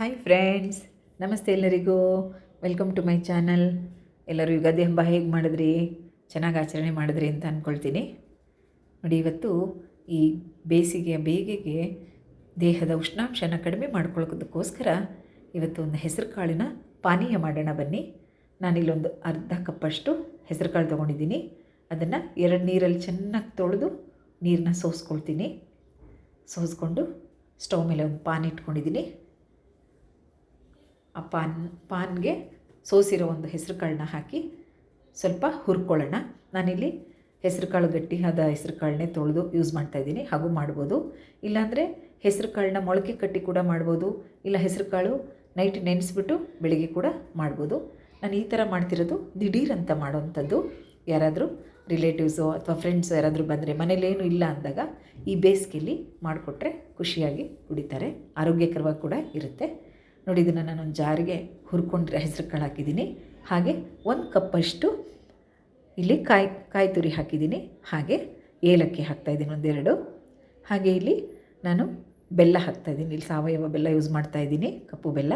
Hi friends ನಮಸ್ತೆ ಎಲ್ಲರಿಗೂ. Welcome to my channel ಎಲ್ಲರೂ ಯುಗಾದಿ ಹಬ್ಬ ಹೇಗೆ ಮಾಡಿದ್ರಿ? ಚೆನ್ನಾಗಿ ಆಚರಣೆ ಮಾಡಿದ್ರಿ ಅಂತ ಅಂದ್ಕೊಳ್ತೀನಿ ನೋಡಿ, ಇವತ್ತು ಈ ಬೇಸಿಗೆಯ ಬೇಗೆಗೆ ದೇಹದ ಉಷ್ಣಾಂಶನ ಕಡಿಮೆ ಮಾಡ್ಕೊಳ್ಳೋದಕ್ಕೋಸ್ಕರ ಇವತ್ತು ಒಂದು ಹೆಸರು ಕಾಳಿನ ಪಾನೀಯ ಮಾಡೋಣ ಬನ್ನಿ. ನಾನಿಲ್ಲೊಂದು ಅರ್ಧ ಕಪ್ಪಷ್ಟು ಹೆಸರು ಕಾಳು ತೊಗೊಂಡಿದ್ದೀನಿ. ಅದನ್ನು ಎರಡು ನೀರಲ್ಲಿ ಚೆನ್ನಾಗಿ ತೊಳೆದು ನೀರನ್ನ ಸೋಸ್ಕೊಳ್ತೀನಿ. ಸೋಸ್ಕೊಂಡು ಸ್ಟವ್ ಮೇಲೆ ಒಂದು ಪಾನ್ ಇಟ್ಕೊಂಡಿದ್ದೀನಿ. ಆ ಪಾನ್, ಪಾನ್ಗೆ ಸೋಸಿರೋ ಒಂದು ಹೆಸರು ಕಾಳನ್ನ ಹಾಕಿ ಸ್ವಲ್ಪ ಹುರ್ಕೊಳ್ಳೋಣ. ನಾನಿಲ್ಲಿ ಹೆಸರು ಕಾಳು ಗಟ್ಟಿ ಆದ ಹೆಸರು ಕಾಳನ್ನೇ ತೊಳೆದು ಯೂಸ್ ಮಾಡ್ತಾಯಿದ್ದೀನಿ ಹಾಗೂ ಮಾಡ್ಬೋದು. ಇಲ್ಲಾಂದರೆ ಹೆಸರು ಕಾಳನ್ನ ಮೊಳಕೆ ಕಟ್ಟಿ ಕೂಡ ಮಾಡ್ಬೋದು. ಇಲ್ಲ ಹೆಸರು ಕಾಳು ನೈಟ್ ನೆನೆಸ್ಬಿಟ್ಟು ಬೆಳಿಗ್ಗೆ ಕೂಡ ಮಾಡ್ಬೋದು. ನಾನು ಈ ಥರ ಮಾಡ್ತಿರೋದು ದಿಢೀರಂತ ಮಾಡೋವಂಥದ್ದು. ಯಾರಾದರೂ ರಿಲೇಟಿವ್ಸು ಅಥವಾ ಫ್ರೆಂಡ್ಸು ಯಾರಾದರೂ ಬಂದರೆ ಮನೇಲೇನು ಇಲ್ಲ ಅಂದಾಗ ಈ ಬೇಸಿಗೆಯಲ್ಲಿ ಮಾಡಿಕೊಟ್ರೆ ಖುಷಿಯಾಗಿ ಕುಡಿತಾರೆ. ಆರೋಗ್ಯಕರವಾಗಿ ಕೂಡ ಇರುತ್ತೆ. ನೋಡಿ, ಇದನ್ನು ಒಂದು ಜಾರಿಗೆ ಹುರ್ಕೊಂಡ್ರೆ ಹೆಸರು ಕಾಳು ಹಾಕಿದ್ದೀನಿ ಹಾಗೆ ಒಂದು ಕಪ್ಪಷ್ಟು ಇಲ್ಲಿ ಕಾಯಿ ಕಾಯಿ ತುರಿ ಹಾಕಿದ್ದೀನಿ. ಹಾಗೆ ಏಲಕ್ಕಿ ಹಾಕ್ತಾಯಿದ್ದೀನಿ ಒಂದೆರಡು. ಹಾಗೆ ಇಲ್ಲಿ ನಾನು ಬೆಲ್ಲ ಹಾಕ್ತಾಯಿದ್ದೀನಿ ಇಲ್ಲಿ ಸಾವಯವ ಬೆಲ್ಲ ಯೂಸ್ ಮಾಡ್ತಾಯಿದ್ದೀನಿ ಕಪ್ಪು ಬೆಲ್ಲ.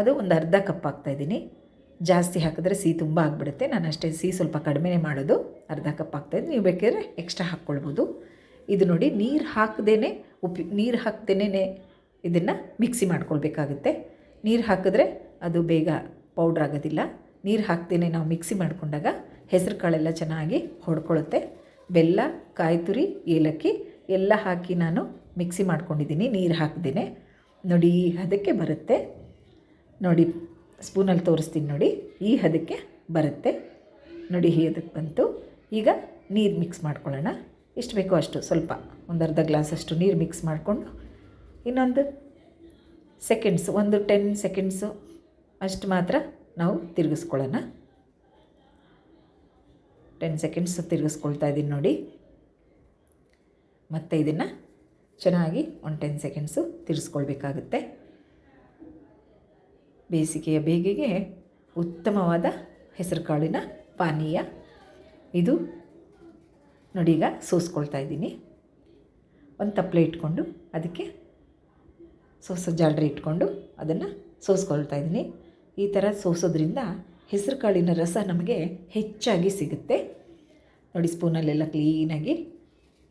ಅದು ಒಂದು ಅರ್ಧ ಕಪ್ ಹಾಕ್ತಾಯಿದ್ದೀನಿ ಜಾಸ್ತಿ ಹಾಕಿದ್ರೆ ಸಿಹಿ ತುಂಬ ಆಗಿಬಿಡುತ್ತೆ. ನಾನು ಅಷ್ಟೇ ಸಿಹಿ ಸ್ವಲ್ಪ ಕಡಿಮೆನೇ ಮಾಡೋದು. ಅರ್ಧ ಕಪ್ ಹಾಕ್ತಾಯಿದ್ದೀನಿ ನೀವು ಬೇಕಾದ್ರೆ ಎಕ್ಸ್ಟ್ರಾ ಹಾಕ್ಕೊಳ್ಬೋದು. ಇದು ನೋಡಿ, ನೀರು ಹಾಕ್ದೇ ಉಪ್ಪಿ ನೀರು ಹಾಕ್ದೇ ಇದನ್ನು ಮಿಕ್ಸಿ ಮಾಡ್ಕೊಳ್ಬೇಕಾಗುತ್ತೆ. ನೀರು ಹಾಕಿದ್ರೆ ಅದು ಬೇಗ ಪೌಡ್ರ್ ಆಗೋದಿಲ್ಲ. ನೀರು ಹಾಕ್ತೇನೆ ನಾವು ಮಿಕ್ಸಿ ಮಾಡಿಕೊಂಡಾಗ ಹೆಸರು ಕಾಳೆಲ್ಲ ಚೆನ್ನಾಗಿ ಹೊಡ್ಕೊಳ್ಳುತ್ತೆ ಬೆಲ್ಲ ಕಾಯಿ ತುರಿ ಏಲಕ್ಕಿ ಎಲ್ಲ ಹಾಕಿ ನಾನು ಮಿಕ್ಸಿ ಮಾಡ್ಕೊಂಡಿದ್ದೀನಿ, ನೀರು ಹಾಕ್ದೇ ನೋಡಿ, ಈ ಹದಕ್ಕೆ ಬರುತ್ತೆ. ನೋಡಿ, ಸ್ಪೂನಲ್ಲಿ ತೋರಿಸ್ತೀನಿ ನೋಡಿ, ಈ ಹದಕ್ಕೆ ಬರುತ್ತೆ. ನೋಡಿ, ಈ ಹದಕ್ಕೆ ಬಂತು. ಈಗ ನೀರು ಮಿಕ್ಸ್ ಮಾಡ್ಕೊಳ್ಳೋಣ. ಎಷ್ಟು ಬೇಕೋ ಅಷ್ಟು, ಸ್ವಲ್ಪ ಒಂದು ಅರ್ಧ ಗ್ಲಾಸಷ್ಟು ನೀರು ಮಿಕ್ಸ್ ಮಾಡಿಕೊಂಡು ಇನ್ನೊಂದು ಸೆಕೆಂಡ್ಸ್ ಒಂದು ಟೆನ್ ಸೆಕೆಂಡ್ಸು ಅಷ್ಟು ಮಾತ್ರ ನಾವು ತಿರುಗಿಸ್ಕೊಳ್ಳೋಣ. ಟೆನ್ ಸೆಕೆಂಡ್ಸ್ ತಿರುಗಿಸ್ಕೊಳ್ತಾ ಇದ್ದೀನಿ ನೋಡಿ. ಮತ್ತೆ ಇದನ್ನು ಚೆನ್ನಾಗಿ ಒಂದು ಟೆನ್ ಸೆಕೆಂಡ್ಸು ತಿರ್ಸ್ಕೊಳ್ಬೇಕಾಗುತ್ತೆ ಬೇಸಿಗೆಯ ಬೇಗೆಗೆ ಉತ್ತಮವಾದ ಹೆಸರುಕಾಳಿನ ಪಾನೀಯ. ಇದು ನೋಡಿ ಈಗ ಸೋಸ್ಕೊಳ್ತಾ ಇದ್ದೀನಿ. ಒಂದು ತಪ್ಪಲೆ ಇಟ್ಕೊಂಡು ಅದಕ್ಕೆ ಸೋಸೋ ಜಾಲ್ರಿ ಇಟ್ಕೊಂಡು ಅದನ್ನು ಸೋಸ್ಕೊಳ್ತಾ ಇದ್ದೀನಿ. ಈ ಥರ ಸೋಸೋದ್ರಿಂದ ಹೆಸರು ಕಾಳಿನ ರಸ ನಮಗೆ ಹೆಚ್ಚಾಗಿ ಸಿಗುತ್ತೆ. ನೋಡಿ ಸ್ಪೂನಲ್ಲೆಲ್ಲ ಕ್ಲೀನಾಗಿ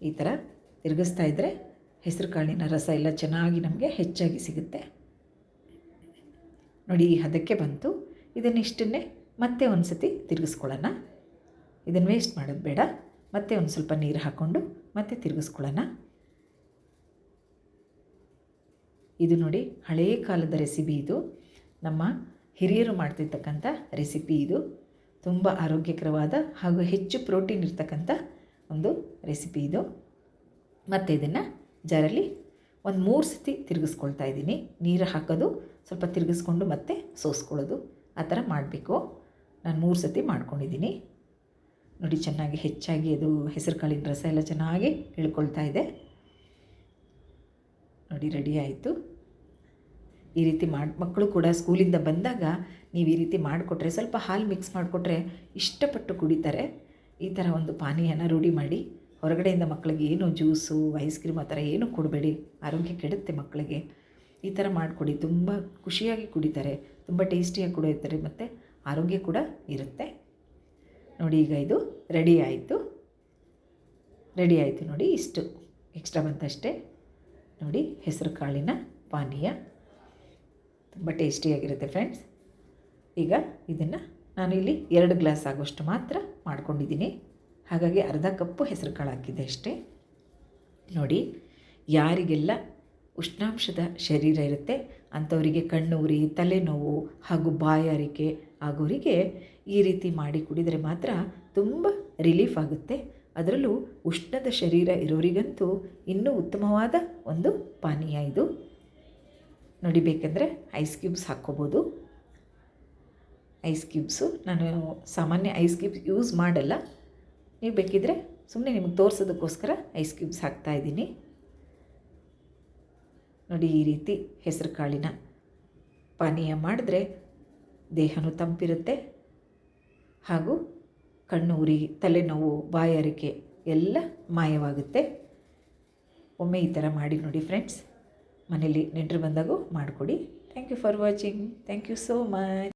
ಈ ಥರ ತಿರುಗಿಸ್ತಾ ಇದ್ದರೆ ಹೆಸರು ಕಾಳಿನ ರಸ ಎಲ್ಲ ಚೆನ್ನಾಗಿ ನಮಗೆ ಹೆಚ್ಚಾಗಿ ಸಿಗುತ್ತೆ. ನೋಡಿ ಈ ಹದಕ್ಕೆ ಬಂತು. ಇದನ್ನಿಷ್ಟನ್ನೇ ಮತ್ತೆ ಒಂದು ಸತಿ ತಿರುಗಿಸ್ಕೊಳ್ಳೋಣ. ಇದನ್ನು ವೇಸ್ಟ್ ಮಾಡೋದು ಬೇಡ. ಮತ್ತೆ ಒಂದು ಸ್ವಲ್ಪ ನೀರು ಹಾಕ್ಕೊಂಡು ಮತ್ತೆ ತಿರುಗಿಸ್ಕೊಳ್ಳೋಣ. ಇದು ನೋಡಿ ಹಳೆಯ ಕಾಲದ ರೆಸಿಪಿ ಇದು. ನಮ್ಮ ಹಿರಿಯರು ಮಾಡ್ತಿರ್ತಕ್ಕಂಥ ರೆಸಿಪಿ ಇದು. ತುಂಬ ಆರೋಗ್ಯಕರವಾದ ಹಾಗೂ ಹೆಚ್ಚು ಪ್ರೋಟೀನ್ ಇರ್ತಕ್ಕಂಥ ಒಂದು ರೆಸಿಪಿ ಇದು. ಮತ್ತು ಇದನ್ನು ಜಾರಲ್ಲಿ ಒಂದು ಮೂರು ಸತಿ ತಿರುಗಿಸ್ಕೊಳ್ತಾ ಇದ್ದೀನಿ. ನೀರು ಹಾಕೋದು, ಸ್ವಲ್ಪ ತಿರುಗಿಸ್ಕೊಂಡು ಮತ್ತೆ ಸೋಸ್ಕೊಳ್ಳೋದು. ಆ ಥರ ಮಾಡಬೇಕು. ನಾನು ಮೂರು ಸತಿ ಮಾಡ್ಕೊಂಡಿದ್ದೀನಿ. ನೋಡಿ ಚೆನ್ನಾಗಿ ಹೆಚ್ಚಾಗಿ ಅದು ಹೆಸರು ಕಾಳಿನ ರಸ ಎಲ್ಲ ಚೆನ್ನಾಗಿ ಇಳ್ಕೊಳ್ತಾ ಇದೆ. ನೋಡಿ, ರೆಡಿ ಆಯಿತು. ಈ ರೀತಿ ಮಾಡಿ, ಮಕ್ಕಳು ಕೂಡ ಸ್ಕೂಲಿಂದ ಬಂದಾಗ ನೀವು ಈ ರೀತಿ ಮಾಡಿಕೊಟ್ರೆ, ಸ್ವಲ್ಪ ಹಾಲು ಮಿಕ್ಸ್ ಮಾಡಿಕೊಟ್ರೆ ಇಷ್ಟಪಟ್ಟು ಕುಡಿತಾರೆ. ಈ ಥರ ಒಂದು ಪಾನೀಯನ ರೂಢಿ ಮಾಡಿ, ಹೊರಗಡೆಯಿಂದ ಮಕ್ಕಳಿಗೆ ಏನು ಜ್ಯೂಸು, ಐಸ್ ಕ್ರೀಮ್ ಆ ಥರ ಏನೂ ಕೊಡಬೇಡಿ. ಆರೋಗ್ಯ ಕೆಡುತ್ತೆ ಮಕ್ಕಳಿಗೆ. ಈ ಥರ ಮಾಡಿಕೊಡಿ. ತುಂಬ ಖುಷಿಯಾಗಿ ಕುಡಿತಾರೆ, ತುಂಬ ಟೇಸ್ಟಿಯಾಗಿ ಕುಡಿಯುತ್ತಾರೆ ಮತ್ತು ಆರೋಗ್ಯ ಕೂಡ ಇರುತ್ತೆ. ನೋಡಿ ಈಗ ಇದು ರೆಡಿ ಆಯಿತು. ರೆಡಿ ಆಯಿತು ನೋಡಿ ಇಷ್ಟು. ಎಕ್ಸ್ಟ್ರಾ ಬಂತಷ್ಟೇ. ನೋಡಿ ಹೆಸರು ಕಾಳಿನ ಪಾನೀಯ. ತುಂಬ ಟೇಸ್ಟಿಯಾಗಿರುತ್ತೆ ಫ್ರೆಂಡ್ಸ್ ಈಗ ಇದನ್ನು ನಾನು ಇಲ್ಲಿ ಎರಡು ಗ್ಲಾಸ್ ಆಗೋಷ್ಟು ಮಾತ್ರ ಮಾಡ್ಕೊಂಡಿದ್ದೀನಿ. ಹಾಗಾಗಿ ಅರ್ಧ ಕಪ್ಪು ಹೆಸರು ಕಾಳು ಹಾಕಿದ್ದೆ ಅಷ್ಟೇ. ನೋಡಿ, ಯಾರಿಗೆಲ್ಲ ಉಷ್ಣಾಂಶದ ಶರೀರ ಇರುತ್ತೆ, ಅಂಥವರಿಗೆ ಕಣ್ಣೂರಿ ತಲೆನೋವು ಹಾಗೂ ಬಾಯಾರಿಕೆ ಆಗೋರಿಗೆ ಈ ರೀತಿ ಮಾಡಿ ಕುಡಿದರೆ ಮಾತ್ರ ತುಂಬ ರಿಲೀಫ್ ಆಗುತ್ತೆ. ಅದರಲ್ಲೂ ಉಷ್ಣದ ಶರೀರ ಇರೋರಿಗಂತೂ ಇನ್ನೂ ಉತ್ತಮವಾದ ಒಂದು ಪಾನೀಯ ಇದು. ನೋಡಿ ಬೇಕೆಂದರೆ ಐಸ್ ಕ್ಯೂಬ್ಸ್ ಹಾಕ್ಕೋಬೋದು. ಐಸ್ ಕ್ಯೂಬ್ಸು ನಾನು ಸಾಮಾನ್ಯ ಐಸ್ ಕ್ಯೂಬ್ಸ್ ಯೂಸ್ ಮಾಡಲ್ಲ. ನೀವು ಬೇಕಿದ್ದರೆ ಸುಮ್ಮನೆ ನಿಮಗೆ ತೋರಿಸೋದಕ್ಕೋಸ್ಕರ ಐಸ್ ಕ್ಯೂಬ್ಸ್ ಹಾಕ್ತಾಯಿದ್ದೀನಿ ನೋಡಿ ಈ ರೀತಿ ಹೆಸರು ಕಾಳಿನ ಪಾನೀಯ ಮಾಡಿದ್ರೆ ದೇಹನೂ ತಂಪಿರುತ್ತೆ. ಹಾಗೂ ಕಣ್ಣು ಉರಿ, ತಲೆನೋವು, ಬಾಯಾರಿಕೆ ಎಲ್ಲ ಮಾಯವಾಗುತ್ತೆ. ಒಮ್ಮೆ ಈ ಥರ ಮಾಡಿ ನೋಡಿ ಫ್ರೆಂಡ್ಸ್ ಮನೇಲಿ ನೆಂಟರು ಬಂದಾಗೂ ಮಾಡಿಕೊಡಿ. Thank you for watching thank you so much